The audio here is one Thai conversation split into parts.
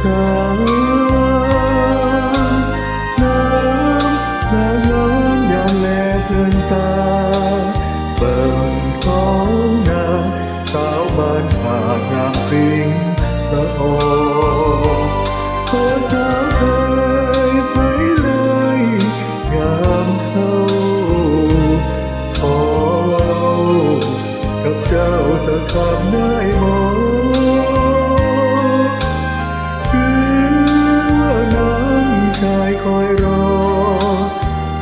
สอง คอยรอ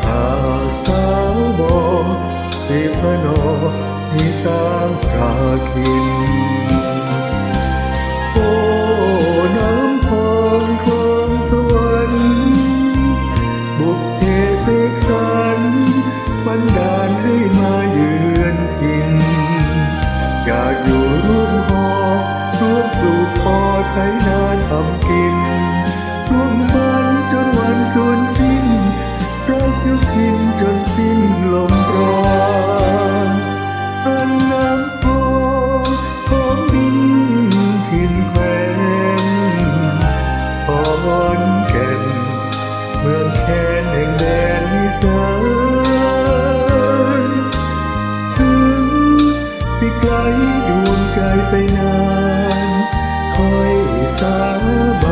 หากสาวบอกที่พระนอมีสามพราคินโอ้น้ำพองคลองสวรรค์บุกเทเสกสันบันดาลให้มา รักยุพินจนสิ้นลมปราณอันน้ำพองของดินถิ่นแควนพรแก่นเมืองแคนแห่งแดนอีสานถึงสิไกลดวงใจไปนานคอยสาบานใจรักมัน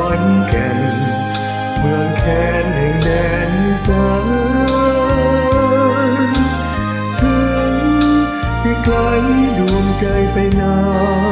อนแก่น เมืองแคนแห่งแดนสานถึงสิไกลดวงใจไปนาน